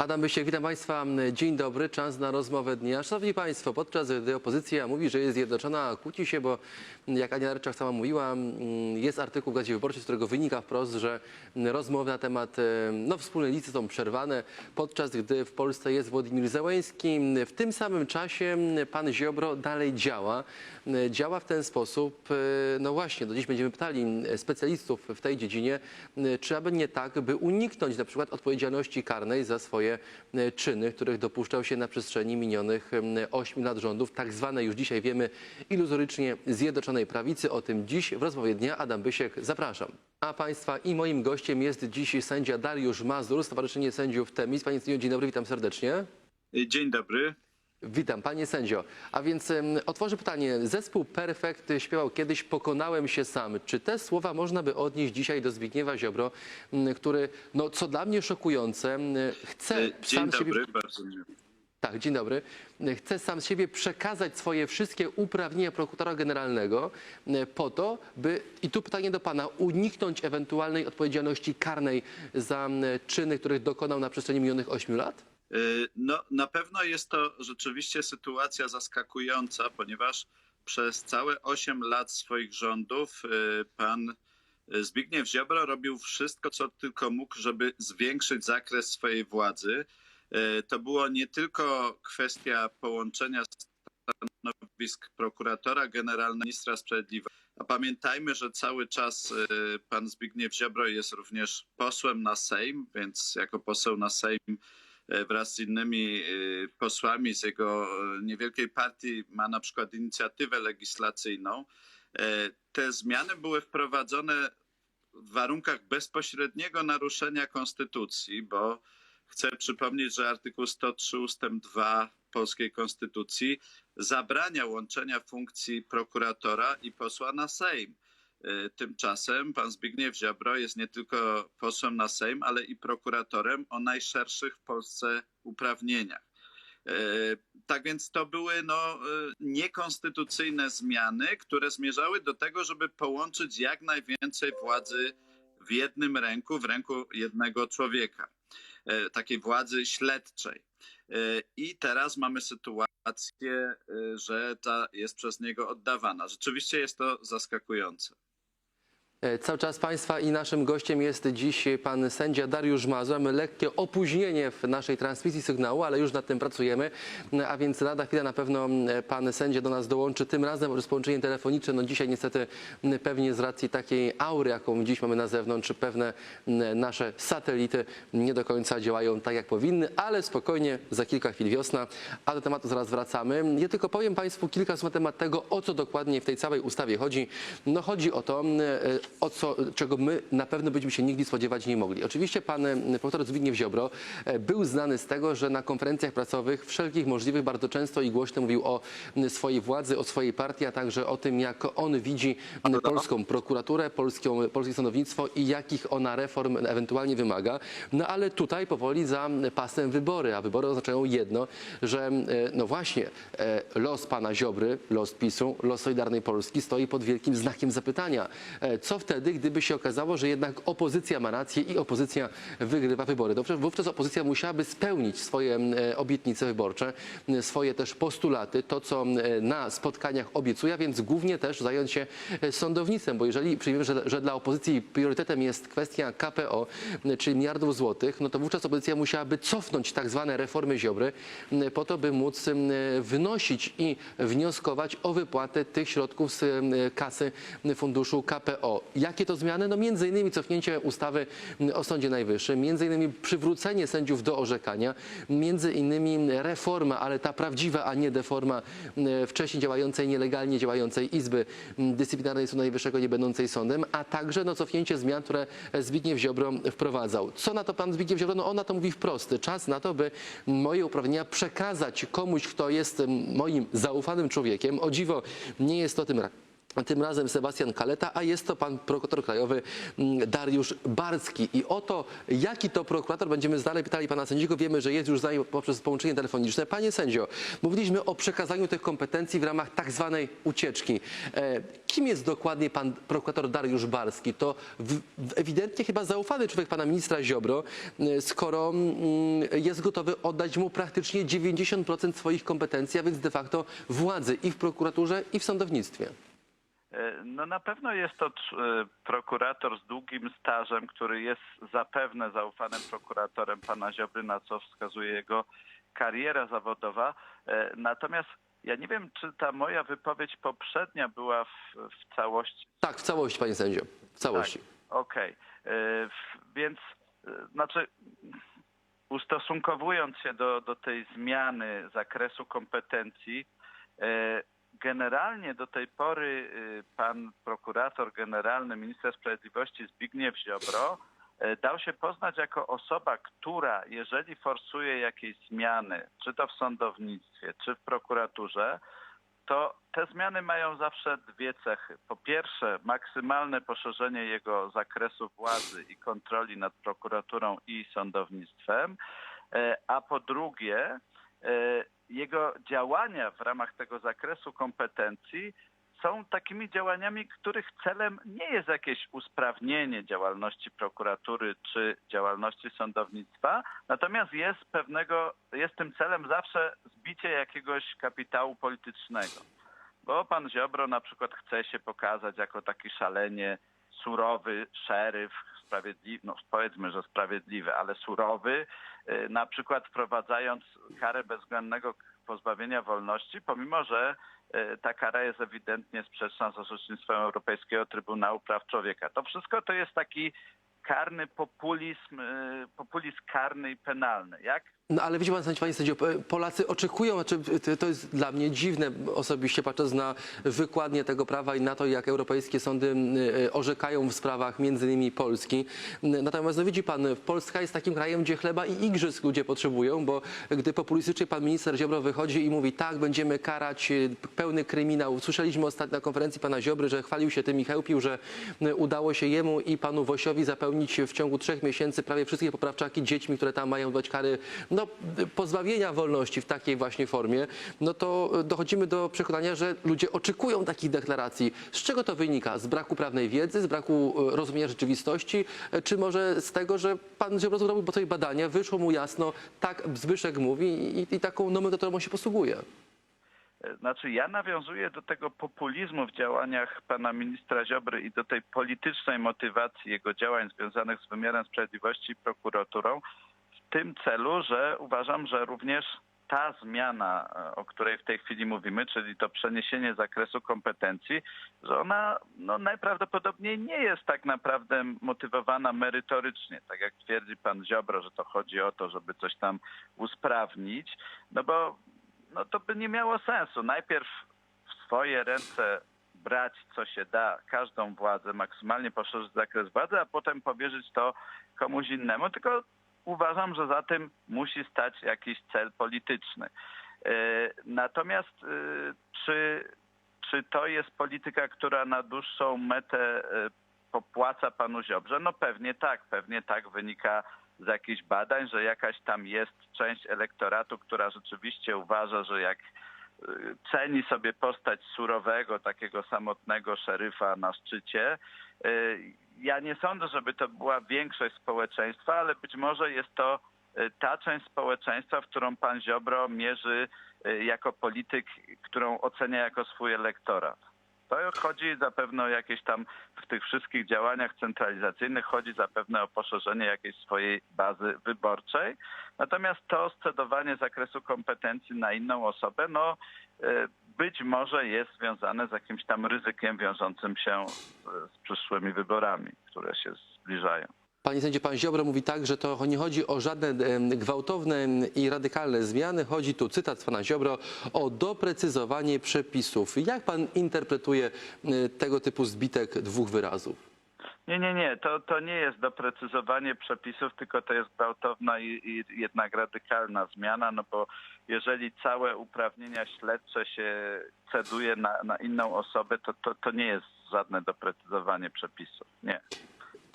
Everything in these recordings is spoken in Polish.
Adam Bysiek, witam Państwa. Dzień dobry, czas na rozmowę dnia. Szanowni Państwo, podczas gdy opozycja mówi, że jest zjednoczona, kłóci się, bo jak Ania Ryczak sama mówiła, jest artykuł w Gazie Wyborczej, z którego wynika wprost, że rozmowy na temat no, wspólnej listy są przerwane, podczas gdy w Polsce jest Władimir Zełański. W tym samym czasie pan Ziobro dalej działa. Działa w ten sposób, no właśnie, do dziś będziemy pytali specjalistów w tej dziedzinie, czy aby nie tak, by uniknąć na przykład odpowiedzialności karnej za swoje e, czyny, których dopuszczał się na przestrzeni minionych 8 lat rządów, tak zwanej już dzisiaj wiemy iluzorycznie Zjednoczonej Prawicy. O tym dziś w rozmowie dnia Adam Bysiek, zapraszam. A Państwa i moim gościem jest dziś sędzia Dariusz Mazur, Stowarzyszenie Sędziów Temis. Panie sędzio, dzień dobry, witam serdecznie. Dzień dobry. Witam, panie sędzio. A więc em, otworzę pytanie. Zespół Perfekt śpiewał kiedyś Pokonałem się sam. Czy te słowa można by odnieść dzisiaj do Zbigniewa Ziobro, m, który, no co dla mnie szokujące, m, chce Dzień sam siebie... dobry, bardzo miło. Tak, dzień dobry. Chce sam z siebie przekazać swoje wszystkie uprawnienia prokuratora generalnego po to, by, i tu pytanie do pana, uniknąć ewentualnej odpowiedzialności karnej za m, czyny, których dokonał na przestrzeni minionych 8 lat? E, No, na pewno jest to rzeczywiście sytuacja zaskakująca, ponieważ przez całe 8 lat swoich rządów e, pan Zbigniew Ziobro robił wszystko, co tylko mógł, żeby zwiększyć zakres swojej władzy. To było nie tylko kwestia połączenia stanowisk prokuratora generalnego, ministra sprawiedliwości. A pamiętajmy, że cały czas pan Zbigniew Ziobro jest również posłem na Sejm, więc jako poseł na Sejm wraz z innymi e, posłami z jego e, niewielkiej partii ma na przykład inicjatywę legislacyjną. E, Te zmiany były wprowadzone w warunkach bezpośredniego naruszenia konstytucji, bo chcę przypomnieć, że artykuł 103 ustęp 2 polskiej konstytucji zabrania łączenia funkcji prokuratora i posła na Sejm. E, Tymczasem pan Zbigniew Ziobro jest nie tylko posłem na Sejm, ale i prokuratorem o najszerszych w Polsce uprawnieniach. E, Tak więc to były no, e, niekonstytucyjne zmiany, które zmierzały do tego, żeby połączyć jak najwięcej władzy w jednym ręku, w ręku jednego człowieka, takiej władzy śledczej. I teraz mamy sytuację, że ta jest przez niego oddawana. Rzeczywiście jest to zaskakujące. E, Cały czas Państwa i naszym gościem jest dziś pan sędzia Dariusz Mazur. Mamy lekkie opóźnienie w naszej transmisji sygnału, ale już nad tym pracujemy. No, A więc lada chwila na pewno pan sędzia do nas dołączy. Tym razem przez połączenie telefoniczne. No dzisiaj niestety pewnie z racji takiej aury, jaką dziś mamy na zewnątrz, pewne nasze satelity nie do końca działają tak, jak powinny, ale spokojnie, za kilka chwil wiosna, a do tematu zaraz wracamy. Ja tylko powiem Państwu kilka słów na temat tego, o co dokładnie w tej całej ustawie chodzi. No chodzi o to, e, o co, czego my na pewno byśmy się nigdy spodziewać nie mogli. Oczywiście pan profesor Zbigniew Ziobro e, był znany z tego, że na konferencjach prasowych wszelkich możliwych bardzo często i głośno mówił o swojej władzy, o swojej partii, a także o tym, jak on widzi polską prokuraturę, polską, polskie sądownictwo i jakich ona reform ewentualnie wymaga. No ale tutaj powoli za pasem wybory, a wybory oznaczają jedno, że e, no właśnie e, los pana Ziobry, los PiSu, los Solidarnej Polski stoi pod wielkim znakiem zapytania. Co wtedy, gdyby się okazało, że jednak opozycja ma rację i opozycja wygrywa wybory? Wówczas- opozycja musiałaby spełnić swoje e, obietnice wyborcze, e, swoje też postulaty, to co e, na spotkaniach obiecuje, a więc głównie też zająć się e, sądownictwem, bo jeżeli przyjmiemy, że, że dla opozycji priorytetem jest kwestia KPO, czyli miliardów złotych, no to wówczas opozycja musiałaby cofnąć tak zwane reformy Ziobry po to, by móc m, wynosić i wnioskować o wypłatę tych środków z kasy funduszu KPO. Jakie to zmiany? No między innymi cofnięcie ustawy o Sądzie Najwyższym, między innymi przywrócenie sędziów do orzekania, między innymi reforma, ale ta prawdziwa, a nie deforma m, wcześniej działającej, nielegalnie działającej Izby Dyscyplinarnej Sądu Najwyższego, nie będącej sądem, a także no, cofnięcie zmian, które Zbigniew Ziobro wprowadzał. Co na to pan Zbigniew Ziobro? No on na to mówi wprost. Czas na to, by moje uprawnienia przekazać komuś, kto jest moim zaufanym człowiekiem. O dziwo, nie jest to tym ra- tym razem Sebastian Kaleta, a jest to pan prokurator krajowy mm, Dariusz Barcki. I o to, jaki to prokurator, będziemy dalej pytali pana sędziego. Wiemy, że jest już z nami poprzez połączenie telefoniczne. Panie sędzio, mówiliśmy o przekazaniu tych kompetencji w ramach tak zwanej ucieczki. E, kim jest dokładnie pan prokurator Dariusz Barski? To ewidentnie chyba zaufany człowiek pana ministra Ziobro, e, skoro mm, jest gotowy oddać mu praktycznie 90% swoich kompetencji, a więc de facto władzy i w prokuraturze, i w sądownictwie. E, No na pewno jest to e, prokurator z długim stażem, który jest zapewne zaufanym prokuratorem pana Ziobry, na co wskazuje jego kariera zawodowa. E, Natomiast ja nie wiem, czy ta moja wypowiedź poprzednia była w, w całości Tak, w całości, panie sędzio. W całości. tak, Okej. W- Więc znaczy ustosunkowując się do, do tej zmiany zakresu kompetencji, generalnie do tej pory e, pan prokurator generalny ministra sprawiedliwości Zbigniew Ziobro e, dał się poznać jako osoba, która jeżeli forsuje jakieś zmiany, czy to w sądownictwie, czy w prokuraturze, to te zmiany mają zawsze dwie cechy. Po pierwsze, maksymalne poszerzenie jego zakresu władzy i kontroli nad prokuraturą i sądownictwem, e, a po drugie, jego działania w ramach tego zakresu kompetencji są takimi działaniami, których celem nie jest jakieś usprawnienie działalności prokuratury czy działalności sądownictwa, natomiast jest pewnego, jest tym celem zawsze zbicie jakiegoś kapitału politycznego. Bo pan Ziobro na przykład chce się pokazać jako taki szalenie surowy szeryf, sprawiedliwy, no powiedzmy, że sprawiedliwy, ale surowy, y, na przykład wprowadzając karę bezwzględnego pozbawienia wolności, pomimo że y, ta kara jest ewidentnie sprzeczna z orzecznictwem Europejskiego Trybunału Praw Człowieka. To wszystko to jest taki karny populizm, y, populizm karny i penalny. Jak No ale widzi pan, panie sędzio, Polacy oczekują, znaczy to jest dla mnie dziwne osobiście patrząc na wykładnię tego prawa i na to, jak europejskie sądy y, orzekają w sprawach między innymi Polski. Natomiast no widzi pan, Polska jest takim krajem, gdzie chleba i igrzysk ludzie potrzebują, bo gdy populistycznie pan minister Ziobro wychodzi i mówi tak, będziemy karać pełny kryminał. Słyszeliśmy ostatnio na konferencji pana Ziobry, że chwalił się tym i chełpił, że udało się jemu i panu Wosiowi zapełnić w ciągu trzech miesięcy prawie wszystkie poprawczaki dziećmi, które tam mają dać kary no, pozbawienia wolności w takiej właśnie formie, no to dochodzimy do przekonania, że ludzie oczekują takich deklaracji. Z czego to wynika? Z braku prawnej wiedzy, z braku e, rozumienia rzeczywistości, e, czy może z tego, że pan Ziobro zrobił po sobie badania, wyszło mu jasno, tak Zbyszek mówi i, i taką nomenklaturą się posługuje. Znaczy, ja nawiązuję do tego populizmu w działaniach pana ministra Ziobry i do tej politycznej motywacji jego działań związanych z wymiarem sprawiedliwości i prokuraturą tym celu, że uważam, że również ta zmiana, e, o której w tej chwili mówimy, czyli to przeniesienie zakresu kompetencji, że ona no, najprawdopodobniej nie jest tak naprawdę motywowana merytorycznie, tak jak twierdzi pan Ziobro, że to chodzi o to, żeby coś tam usprawnić, no bo no to by nie miało sensu. Najpierw w swoje ręce brać, co się da, każdą władzę, maksymalnie poszerzyć zakres władzy, a potem powierzyć to komuś innemu, tylko uważam, że za tym musi stać jakiś cel polityczny. E, Natomiast e, czy, czy to jest polityka, która na dłuższą metę e, popłaca panu Ziobrze? No pewnie tak, pewnie tak wynika z jakichś badań, że jakaś tam jest część elektoratu, która rzeczywiście uważa, że jak ceni sobie postać surowego, takiego samotnego szeryfa na szczycie. Y, Ja nie sądzę, żeby to była większość społeczeństwa, ale być może jest to y, ta część społeczeństwa, w którą pan Ziobro mierzy y, jako polityk, którą ocenia jako swój elektorat. To chodzi zapewne o jakieś tam w tych wszystkich działaniach centralizacyjnych chodzi zapewne o poszerzenie jakiejś swojej bazy wyborczej. Natomiast to scedowanie zakresu kompetencji na inną osobę, no e, być może jest związane z jakimś tam ryzykiem wiążącym się z, z przyszłymi wyborami, które się zbliżają. Panie sędzio, pan Ziobro mówi tak, że to nie chodzi o żadne gwałtowne i radykalne zmiany. Chodzi tu, cytat pana Ziobro, o doprecyzowanie przepisów. Jak pan interpretuje e, tego typu zbitek dwóch wyrazów? Nie, nie, nie. To, to nie jest doprecyzowanie przepisów, tylko to jest gwałtowna i, i jednak radykalna zmiana, no bo jeżeli całe uprawnienia śledcze się ceduje na, na inną osobę, to, to, to nie jest żadne doprecyzowanie przepisów. Nie.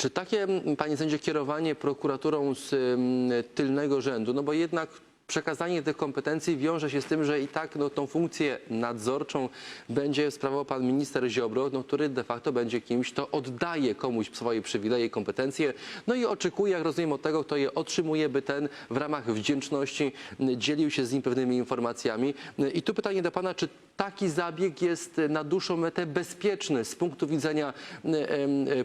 Czy takie, panie sędzio, kierowanie prokuraturą z m, tylnego rzędu, no bo jednak przekazanie tych kompetencji wiąże się z tym, że i tak no, tą funkcję nadzorczą będzie sprawował pan minister Ziobro, no, który de facto będzie kimś, kto oddaje komuś swoje przywileje, kompetencje, no i oczekuje, jak rozumiem, od tego, kto je otrzymuje, by ten w ramach wdzięczności m, dzielił się z nim pewnymi informacjami. I tu pytanie do pana, czy taki zabieg jest na dłuższą metę bezpieczny z punktu widzenia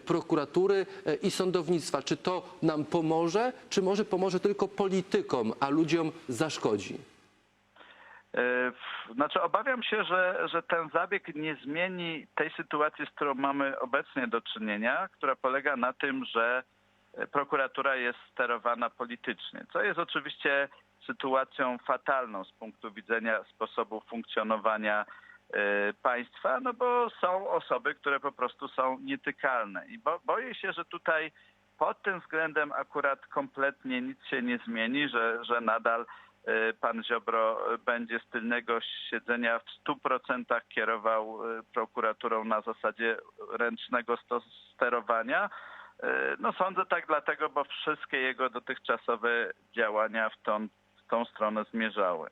prokuratury e, i sądownictwa? Czy to nam pomoże, czy może pomoże tylko politykom, a ludziom zaszkodzi? E, Znaczy obawiam się, że, że ten zabieg nie zmieni tej sytuacji, z którą mamy obecnie do czynienia, która polega na tym, że e, prokuratura jest sterowana politycznie, co jest oczywiście sytuacją fatalną z punktu widzenia sposobu funkcjonowania e, państwa, no bo są osoby, które po prostu są nietykalne. I bo, boję się, że tutaj pod tym względem akurat kompletnie nic się nie zmieni, że, że nadal e, pan Ziobro będzie z tylnego siedzenia w 100% kierował e, prokuraturą na zasadzie ręcznego sterowania. No sądzę tak dlatego, bo wszystkie jego dotychczasowe działania w tą, tą stronę zmierzały.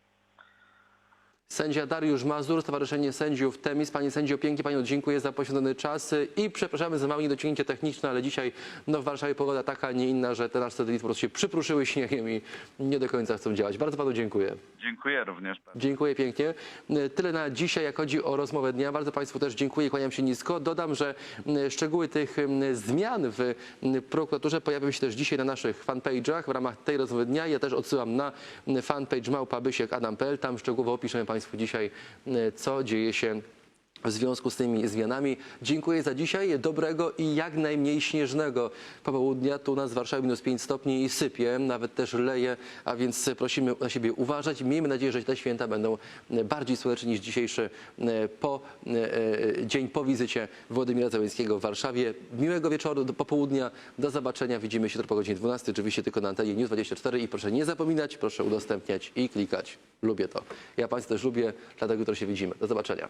Sędzia Dariusz Mazur, Stowarzyszenie Sędziów Temis. Panie sędzio, pięknie panu dziękuję za poświęcony czas i przepraszamy za małe niedociągnięcie techniczne, ale dzisiaj no, w Warszawie pogoda taka, nie inna, że te nasze satelity po prostu się przypruszyły śniegiem i nie do końca chcą działać. Bardzo panu dziękuję. Dziękuję również bardzo. Dziękuję pięknie. Tyle na dzisiaj, jak chodzi o rozmowę dnia. Bardzo Państwu też dziękuję kłaniam się nisko. Dodam, że szczegóły tych zmian w prokuraturze pojawią się też dzisiaj na naszych fanpage'ach w ramach tej rozmowy dnia. Ja też odsyłam na fanpage małpa Bysiek Adam.pl. Tam szczegółowo opiszemy Państwu dzisiaj, mm, co dzieje się w związku z tymi zmianami. Dziękuję za dzisiaj. Dobrego i jak najmniej śnieżnego popołudnia. Tu nas w Warszawie minus 5 stopni i sypie, nawet też leje, a więc prosimy na siebie uważać. Miejmy nadzieję, że te święta będą bardziej słoneczne niż dzisiejszy e, po, e, e, dzień po wizycie Władimira Zełenskiego w Warszawie. Miłego wieczoru, do popołudnia. Do zobaczenia. Widzimy się jutro po godzinie 12, oczywiście tylko na antenie News 24 i proszę nie zapominać, proszę udostępniać i klikać. Lubię to. Ja Państwa też lubię, dlatego jutro się widzimy. Do zobaczenia.